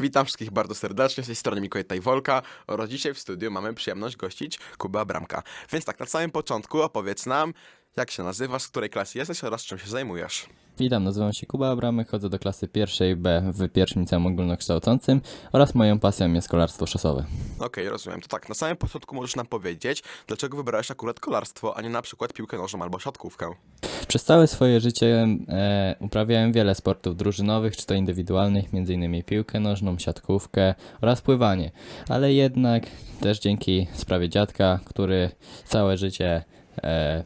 Witam wszystkich bardzo serdecznie, z tej strony Mikołaj Tajwolka oraz dzisiaj w studiu mamy przyjemność gościć Kubę Abramka. Więc tak, na samym początku opowiedz nam, jak się nazywasz, z której klasy jesteś oraz czym się zajmujesz. Witam, nazywam się Kuba Abramek, chodzę do klasy pierwszej B w pierwszym liceum ogólnokształcącym oraz moją pasją jest kolarstwo szosowe. Okej, rozumiem. To tak, na samym początku możesz nam powiedzieć, dlaczego wybrałeś akurat kolarstwo, a nie na przykład piłkę nożną albo siatkówkę. Przez całe swoje życie e, uprawiałem wiele sportów drużynowych, czy to indywidualnych, m.in. piłkę nożną, siatkówkę oraz pływanie. Ale jednak też dzięki sprawie dziadka, który całe życie e,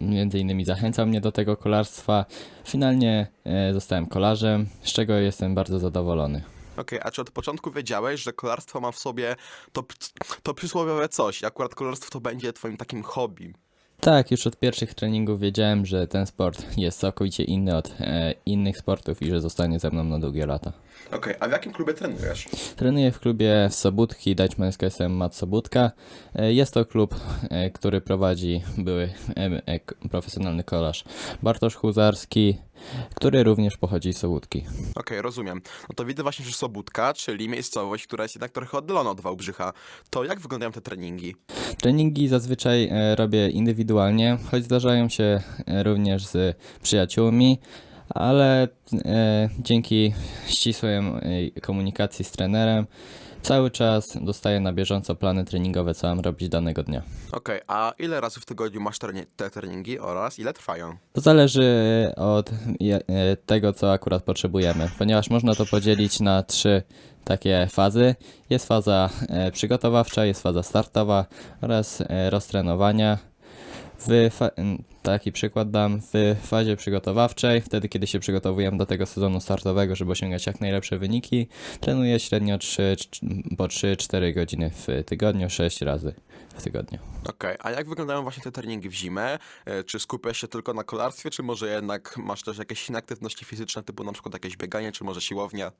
między innymi zachęcał mnie do tego kolarstwa, finalnie e, zostałem kolarzem, z czego jestem bardzo zadowolony. Okej, a czy od początku wiedziałeś, że kolarstwo ma w sobie to, to przysłowiowe coś i akurat kolarstwo to będzie twoim takim hobby? Tak, już od pierwszych treningów wiedziałem, że ten sport jest całkowicie inny od e, innych sportów i że zostanie ze mną na długie lata. Okej, a w jakim klubie trenujesz? Trenuję w klubie Sobótki Dajczmańska SM Mat Sobótka. E, Jest to klub, e, który prowadzi były e, e, k- profesjonalny kolarz Bartosz Huzarski, który również pochodzi z Sobótki. Okej, rozumiem. No to widzę właśnie, że Sobótka, czyli miejscowość, która jest jednak trochę oddalona od Wałbrzycha. To jak wyglądają te treningi? Treningi zazwyczaj e, robię indywidualnie, choć zdarzają się e, również z przyjaciółmi, ale e, dzięki ścisłej e, komunikacji z trenerem cały czas dostaję na bieżąco plany treningowe, co mam robić danego dnia. Okej, a ile razy w tygodniu masz treni- te treningi oraz ile trwają? To zależy od je- e, tego, co akurat potrzebujemy, ponieważ można to podzielić na trzy takie fazy. Jest faza e, przygotowawcza, jest faza startowa oraz e, roztrenowania. W fa- taki przykład dam w fazie przygotowawczej, wtedy kiedy się przygotowujemy do tego sezonu startowego, żeby osiągać jak najlepsze wyniki, trenuję średnio 3, po 3-4 godziny w tygodniu, 6 razy w tygodniu. Okej, a jak wyglądają właśnie te treningi w zimę? E, Czy skupiasz się tylko na kolarstwie, czy może jednak masz też jakieś inne aktywności fizyczne, typu na przykład jakieś bieganie, czy może siłownia?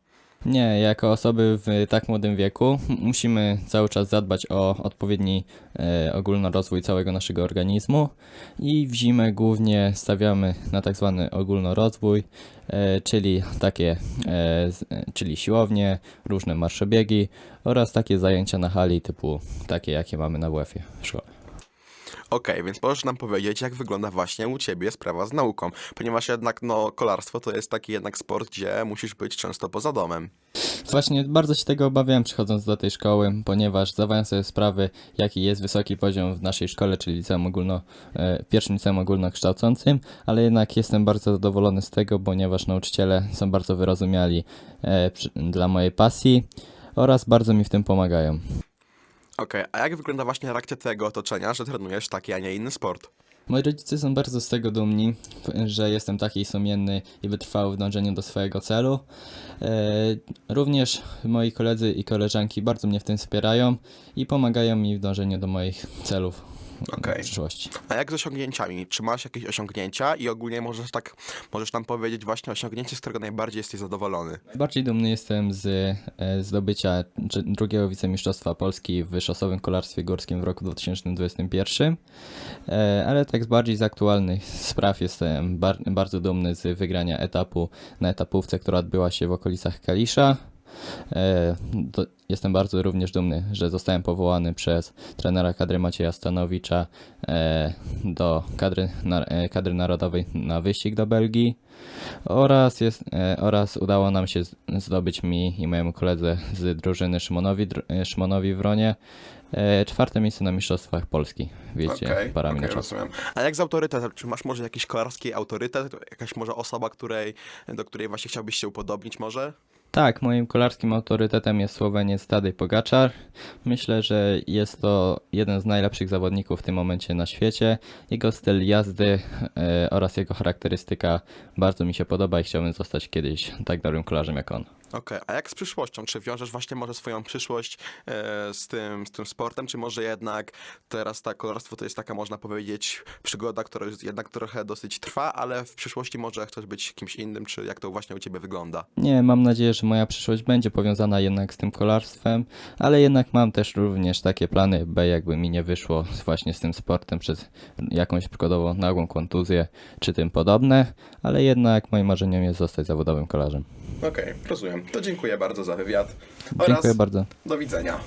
Nie, jako osoby w tak młodym wieku musimy cały czas zadbać o odpowiedni e, ogólnorozwój całego naszego organizmu i w zimę głównie stawiamy na tak zwany ogólnorozwój, e, czyli takie, e, czyli siłownie, różne marszobiegi oraz takie zajęcia na hali typu takie, jakie mamy na WF-ie w szkole. Okej, więc możesz nam powiedzieć, jak wygląda właśnie u ciebie sprawa z nauką, ponieważ jednak no kolarstwo to jest taki jednak sport, gdzie musisz być często poza domem. Właśnie bardzo się tego obawiałem przychodząc do tej szkoły, ponieważ zdawałem sobie sprawę, jaki jest wysoki poziom w naszej szkole, czyli liceum ogólno, e, pierwszym liceum ogólnokształcącym, ale jednak jestem bardzo zadowolony z tego, ponieważ nauczyciele są bardzo wyrozumiali e, dla mojej pasji oraz bardzo mi w tym pomagają. Okej, a jak wygląda właśnie reakcja twojego otoczenia, że trenujesz taki, a nie inny sport? Moi rodzice są bardzo z tego dumni, że jestem taki sumienny i wytrwały w dążeniu do swojego celu. E, również moi koledzy i koleżanki bardzo mnie w tym wspierają i pomagają mi w dążeniu do moich celów Okej. w przyszłości. A jak z osiągnięciami? Czy masz jakieś osiągnięcia i ogólnie możesz tak, możesz nam powiedzieć właśnie osiągnięcie, z którego najbardziej jesteś zadowolony? Bardziej dumny jestem z e, zdobycia drugiego wicemistrzostwa Polski w szosowym kolarstwie górskim w roku 2021, e, ale tak z bardziej z aktualnych spraw jestem bar- bardzo dumny z wygrania etapu na etapówce, która odbyła się w okolicach Kalisza. E, jestem bardzo również dumny, że zostałem powołany przez trenera kadry Macieja Stanowicza e, do kadry, e, kadry narodowej na wyścig do Belgii. Oraz, jest, oraz udało nam się zdobyć mi i mojemu koledze z drużyny Szymonowi, Szymonowi Wronie czwarte miejsce na Mistrzostwach Polski w jeździe Okej, parami czas. rozumiem. A jak z autorytetem? Czy masz może jakiś kolarski autorytet? Jakaś może osoba, której, do której właśnie chciałbyś się upodobnić może? Tak, moim kolarskim autorytetem jest Słoweniec Tadej Pogaczar. Myślę, że jest to jeden z najlepszych zawodników w tym momencie na świecie. Jego styl jazdy e, oraz jego charakterystyka bardzo mi się podoba i chciałbym zostać kiedyś tak dobrym kolarzem jak on. Okej, a jak z przyszłością? Czy wiążesz właśnie może swoją przyszłość e, z, tym, z tym sportem, czy może jednak teraz ta kolarstwo to jest taka, można powiedzieć, przygoda, która już jednak trochę dosyć trwa, ale w przyszłości może chcesz być kimś innym, czy jak to właśnie u ciebie wygląda? Nie, mam nadzieję, że moja przyszłość będzie powiązana jednak z tym kolarstwem, ale jednak mam też również takie plany B, jakby mi nie wyszło właśnie z tym sportem przez jakąś przykładowo nagłą kontuzję czy tym podobne, ale jednak moim marzeniem jest zostać zawodowym kolarzem. Okej, rozumiem. To dziękuję bardzo za wywiad oraz Dziękuję bardzo. do widzenia.